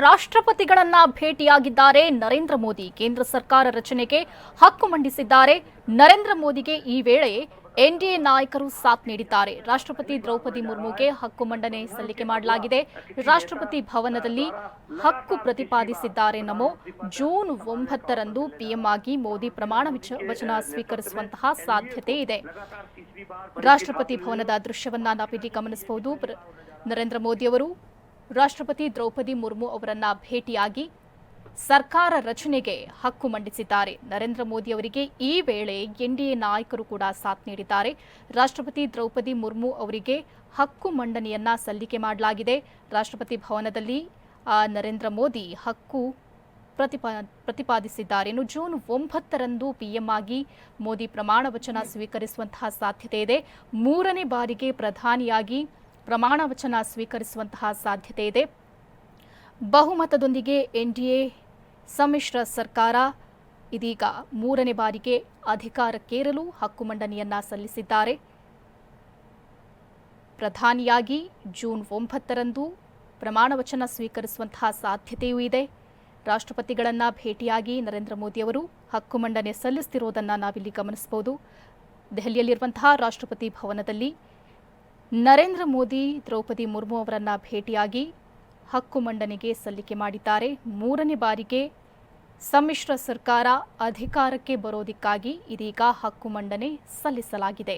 ರಾಷ್ಟ್ರಪತಿಗಳನ್ನ ಭೇಟಿಯಾಗಿದ್ದಾರೆ. ನರೇಂದ್ರ ಮೋದಿ ಕೇಂದ್ರ ಸರ್ಕಾರ ರಚನೆಗೆ ಹಕ್ಕು ಮಂಡಿಸಿದ್ದಾರೆ. ನರೇಂದ್ರ ಮೋದಿಗೆ ಈ ವೇಳೆ ಎನ್ಡಿಎ ನಾಯಕರು ಸಾಥ್ ನೀಡಿದ್ದಾರೆ. ರಾಷ್ಟ್ರಪತಿ ದ್ರೌಪದಿ ಮುರ್ಮುಗೆ ಹಕ್ಕು ಮಂಡನೆ ಸಲ್ಲಿಕೆ ಮಾಡಲಾಗಿದೆ. ರಾಷ್ಟ್ರಪತಿ ಭವನದಲ್ಲಿ ಹಕ್ಕು ಪ್ರತಿಪಾದಿಸಿದ್ದಾರೆ. ನಮೋ ಜೂನ್ ಒಂಬತ್ತರಂದು ಪಿಎಂ ಆಗಿ ಮೋದಿ ಪ್ರಮಾಣ ವಿಚ- ವಚನ ಸ್ವೀಕರಿಸುವಂತಹ ಸಾಧ್ಯತೆ ಇದೆ. ರಾಷ್ಟ್ರಪತಿ ಭವನದ ದೃಶ್ಯವನ್ನ ನಾವಿಲ್ಲಿ ಗಮನಿಸಬಹುದು. ನರೇಂದ್ರ ಮೋದಿ ಅವರು ರಾಷ್ಟ್ರಪತಿ ದ್ರೌಪದಿ ಮುರ್ಮು ಅವರನ್ನ ಭೇಟಿಯಾಗಿ ಸರ್ಕಾರ ರಚನೆಗೆ ಹಕ್ಕು ಮಂಡಿಸಿದ್ದಾರೆ. ನರೇಂದ್ರ ಮೋದಿ ಅವರಿಗೆ ಈ ವೇಳೆ ಎನ್ಡಿಎ ನಾಯಕರು ಕೂಡ ಸಾಥ್ ನೀಡಿದ್ದಾರೆ. ರಾಷ್ಟ್ರಪತಿ ದ್ರೌಪದಿ ಮುರ್ಮು ಅವರಿಗೆ ಹಕ್ಕು ಮಂಡನೆಯನ್ನ ಸಲ್ಲಿಕೆ ಮಾಡಲಾಗಿದೆ. ರಾಷ್ಟ್ರಪತಿ ಭವನದಲ್ಲಿ ನರೇಂದ್ರ ಮೋದಿ ಹಕ್ಕು ಪ್ರತಿಪಾ ಪ್ರತಿಪಾದಿಸಿದ್ದಾರೆ ಇನ್ನು ಜೂನ್ ಒಂಬತ್ತರಂದು ಪಿಎಂ ಆಗಿ ಮೋದಿ ಪ್ರಮಾಣ ವಚನ ಸ್ವೀಕರಿಸುವಂತಹ ಸಾಧ್ಯತೆ ಇದೆ. ಮೂರನೇ ಬಾರಿಗೆ ಪ್ರಧಾನಿಯಾಗಿ ಪ್ರಮಾಣ ವಚನ ಸ್ವೀಕರಿಸುವಂತಹ ಸಾಧ್ಯತೆ ಇದೆ. ಬಹುಮತದೊಂದಿಗೆ ಎನ್ಡಿಎ, ಸಮ್ಮಿಶ್ರ ಸರ್ಕಾರ ಇದೀಗ ಮೂರನೇ ಬಾರಿಗೆ ಅಧಿಕಾರಕ್ಕೇರಲು ಹಕ್ಕು ಮಂಡನೆಯನ್ನ ಸಲ್ಲಿಸಿದ್ದಾರೆ. ಪ್ರಧಾನಿಯಾಗಿ ಜೂನ್ ಒಂಬತ್ತರಂದು ಪ್ರಮಾಣ ವಚನ ಸ್ವೀಕರಿಸುವಂತಹ ಸಾಧ್ಯತೆಯೂ ಇದೆ. ರಾಷ್ಟ್ರಪತಿಗಳನ್ನ ಭೇಟಿಯಾಗಿ ನರೇಂದ್ರ ಮೋದಿ ಅವರು ಹಕ್ಕು ಮಂಡನೆ ಸಲ್ಲಿಸುತ್ತಿರುವುದನ್ನು ನಾವಿಲ್ಲಿ ಗಮನಿಸಬಹುದು ದೆಹಲಿಯಲ್ಲಿರುವಂತಹ ರಾಷ್ಟ್ರಪತಿ ಭವನದಲ್ಲಿ ನರೇಂದ್ರ ಮೋದಿ, ದ್ರೌಪದಿ ಮುರ್ಮು ಅವರನ್ನ ಭೇಟಿಯಾಗಿ ಹಕ್ಕು ಮಂಡನೆಗೆ ಸಲ್ಲಿಕೆ ಮಾಡಿದ್ದಾರೆ. ಮೂರನೇ ಬಾರಿಗೆ ಸಮ್ಮಿಶ್ರ ಸರ್ಕಾರ ಅಧಿಕಾರಕ್ಕೆ ಬರೋದಕ್ಕಾಗಿ ಇದೀಗ ಹಕ್ಕು ಮಂಡನೆ ಸಲ್ಲಿಸಲಾಗಿದೆ.